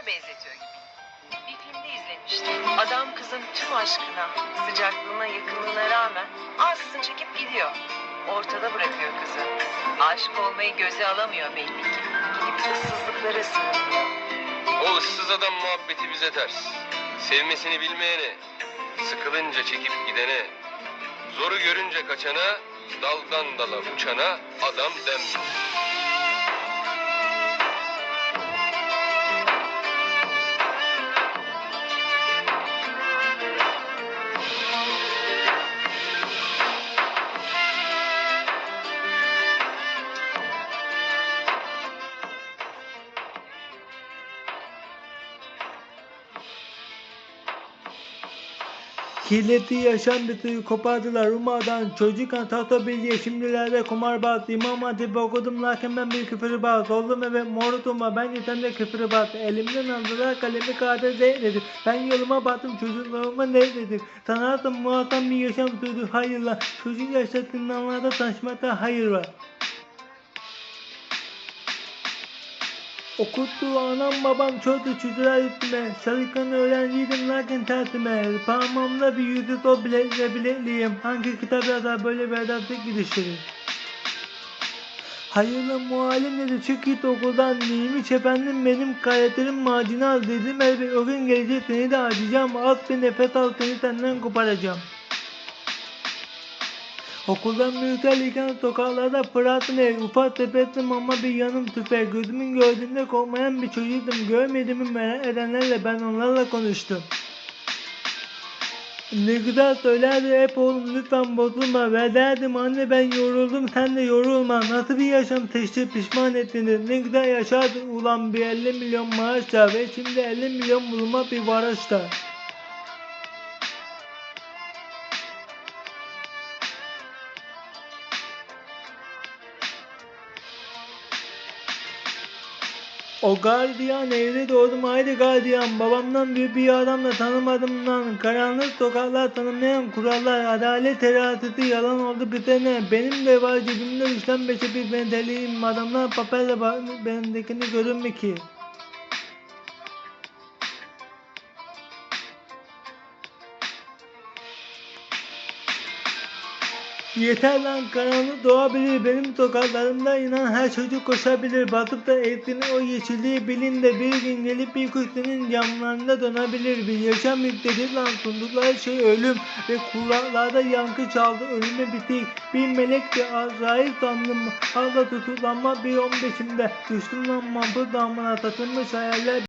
birine benzetiyor gibi. Bir filmde izlemiştim. Adam kızın tüm aşkına, sıcaklığına, yakınlığına rağmen ansızın çekip gidiyor. Ortada bırakıyor kızı. Aşık olmayı göze alamıyor belli ki. Gidip ıssızlıklara sığınıyor. O ıssız adam muhabbeti bize ters. Sevmesini bilmeyene, sıkılınca çekip gidene, zoru görünce kaçana, daldan dala uçana adam denmiyor. Kirlettiği yaşam bütünü kopardılar Ruma'dan. Çocukken tahta bilgiye şimdilerde kumarbaz İmam Hatip okudum lakin ben bir küfürbaz Oldum eve morutuma ben yetem de küfürbaz Elimden aldılar kalemi kader dedim Ben yoluma baktım çocukluğuma ne dedim? Sanatım muazzam bir yaşam sürdü hayırla Çocuk yaşta tırnaklarda taşmakta hayır var Okuttu anam babam çoktu çocuklar üstüme. Çalışkan öğrenciydim lakin tersime. Parmağımda bir yüzü o bilekle bilekliyim Hangi kitap yazar böyle bir edeplik gidişleri Hayırlı muallim dedi çık git okuldan. Neymiş efendim? Benim karakterim marjinal dedim elbet o gün gelecek seni de acıyacağım Az bir nefes al seni senden koparacağım Okuldan büyüterken sokaklarda fıratın ev Ufak tefettim ama bir yanım tüfek Gözümün gördüğünde korkmayan bir çocuktum Görmediğimi merak edenlerle ben onlarla konuştum. Ne güzel söylerdi hep oğlum lütfen bozulma. Ve derdim anne ben yoruldum sen de yorulma. Nasıl bir yaşam seçti pişman ettiniz ne güzel yaşardın ulan bir 50 milyon maaşla ve şimdi 50 milyon bulma bir varaçta O gardiyan evde doğdum haydi gardiyan. Babamdan büyük bir adamla tanımadım lan. Karanlık sokaklar tanımayan kurallar Adalet terazisi yalan oldu bize ne Benim de var cebimde üçten beşe bir benteliyim Adamlar papelle görür mü ki Yeter lan karanlık doğabilir. Benim sokaklarımda inan her çocuk koşabilir. Batıp da eğitini o yeşilliği bilin de bir gün gelip bir kuş senin camlarında dönebilir Bir yaşam yükledir lan sundukları şey ölüm Ve kulaklarda yankı çaldı. Ölüme bitik Bir melek de Azrail sandım Hala tutuklanma bir on beşimde. Düştüm lan mampur damına satılmış hayaller